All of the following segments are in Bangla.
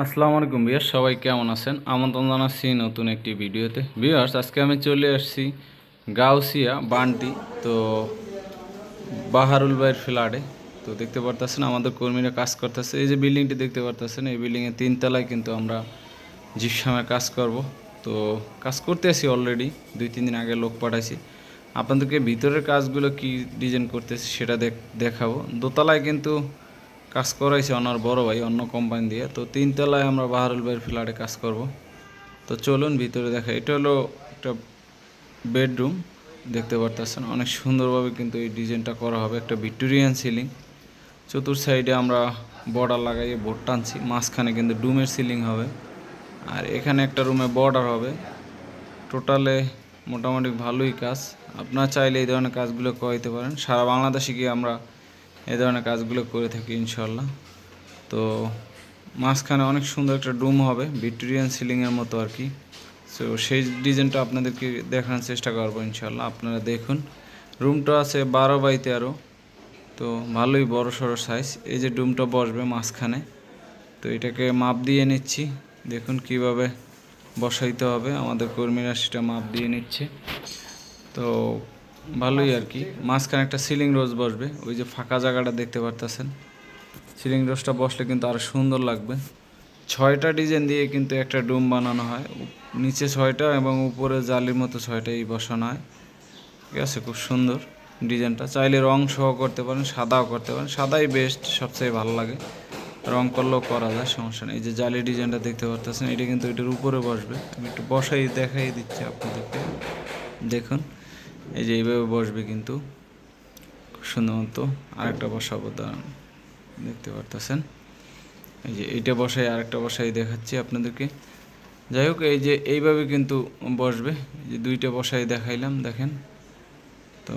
আসসালামু আলাইকুম বিয়ার্স সবাই কেমন আছেন? আমন্ত্রণ জানাচ্ছি নতুন একটি ভিডিওতে। বিয়ার্স আজকে আমি চলে আসছি গাউসিয়া বান্টি, তো বাহারুল ভাইয়ের ফ্ল্যাটে। তো দেখতে পারতেছেন, আমাদের কর্মীরা কাজ করতেছে। এই যে বিল্ডিংটি দেখতে পারতেছেন, এই বিল্ডিংয়ের তিনতলায় কিন্তু আমরা জিপসামের কাজ করব। তো কাজ করতে আসি অলরেডি দুই, তিন দিন আগে লোক পাঠাইছি। আপনাদেরকে ভিতরের কাজগুলো কি ডিজাইন করতেছি সেটা দেখ দেখাবো। দোতলায় কিন্তু কাজ করাইছে ওনার বড় ভাই অন্য কোম্পানি দিয়ে। তো তিনতলায় আমরা বাহারুল ভাইয়ের ফ্ল্যাটে কাজ করব। তো চলুন ভিতরে দেখা, এটা হলো একটা বেডরুম দেখতে পারতেছেন। অনেক সুন্দরভাবে কিন্তু এই ডিজাইনটা করা হবে, একটা ভিক্টোরিয়ান সিলিং চতুর সাইডে আমরা বর্ডার লাগাইয়ে বোর্ড টানছি, মাঝখানে কিন্তু ডুমের সিলিং হবে। আর এখানে একটা রুমে বর্ডার হবে। টোটালে মোটামুটি ভালোই কাজ। আপনারা চাইলে এই ধরনের কাজগুলো করাইতে পারেন। সারা বাংলাদেশে গিয়ে আমরা এই ধরনের কাজগুলো করে থাকি ইনশাল্লাহ তো মাঝখানে অনেক সুন্দর একটা ডুম হবে, ভিক্টোরিয়ান সিলিংয়ের মতো আর কি। সো সেই ডিজাইনটা আপনাদেরকে দেখানোর চেষ্টা করব ইনশাল্লাহ আপনারা দেখুন। রুমটা আছে বারো বাই তেরো, তো ভালোই বড় সড়ো সাইজ এই যে ডুমটা বসবে মাঝখানে, তো এটাকে মাপ দিয়ে নিচ্ছি। দেখুন কীভাবে বসাইতে হবে, আমাদের কর্মীরা সেটা মাপ দিয়ে নিচ্ছে। তো ভালোই আর কি। মাঝখানে একটা সিলিং রোজ বসবে, ওই যে ফাঁকা জায়গাটা দেখতে পারতেছেন। সিলিং রোজটা বসলে কিন্তু আরও সুন্দর লাগবে। ছয়টা ডিজাইন দিয়ে কিন্তু একটা ডুম বানানো হয়। নিচে ছয়টা এবং উপরে জালির মতো ছয়টাই বসানো হয়। ঠিক আছে, খুব সুন্দর ডিজাইনটা চাইলে রং সহ করতে পারেন, সাদাও করতে পারেন। সাদাই বেস্ট সবচেয়ে ভালো লাগে। রং করলেও করা যায়, সমস্যা নেই। এই যে জালি ডিজাইনটা দেখতে পারতেছেন, এটা কিন্তু এটার উপরে বসবে। আমি একটু বসাই দেখাই দিচ্ছি আপনাদেরকে। দেখুন। এই যে এইভাবে বসবে কিন্তু সুন্দর মতো আরেকটা বসাবো, দাঁড়ান, দেখতে পারতেছেন? এই যে এইটা বসাই, আরেকটা বসাই দেখাচ্ছি আপনাদেরকে। যাই হোক, এই যে এইভাবে কিন্তু বসবে। এই যে দুইটা বসাই দেখাইলাম, দেখেন। তো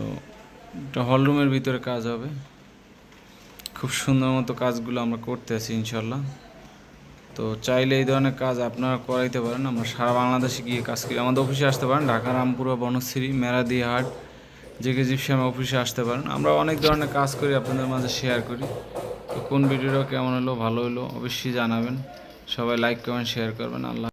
এটা হলরুমের ভিতরে কাজ হবে। খুব সুন্দর মতো কাজগুলো আমরা করতে আছি, ইনশাল্লাহ। তো চাইলে এই ধরনের কাজ আপনারা করাইতে পারেন। আমরা সারা বাংলাদেশে গিয়ে কাজ করি। আমাদের অফিসে আসতে পারেন। ঢাকা, রামপুরা, বনশ্রী মেরাদি হাট জেকে জিপসিয়াম অফিসে আসতে পারেন। আমরা অনেক ধরনের কাজ করি, আপনাদের মাঝে শেয়ার করি। তো কোন ভিডিওটা কেমন হলো, ভালো হলো, অবশ্যই জানাবেন। সবাই লাইক কমেন্ট শেয়ার করবেন। আল্লাহ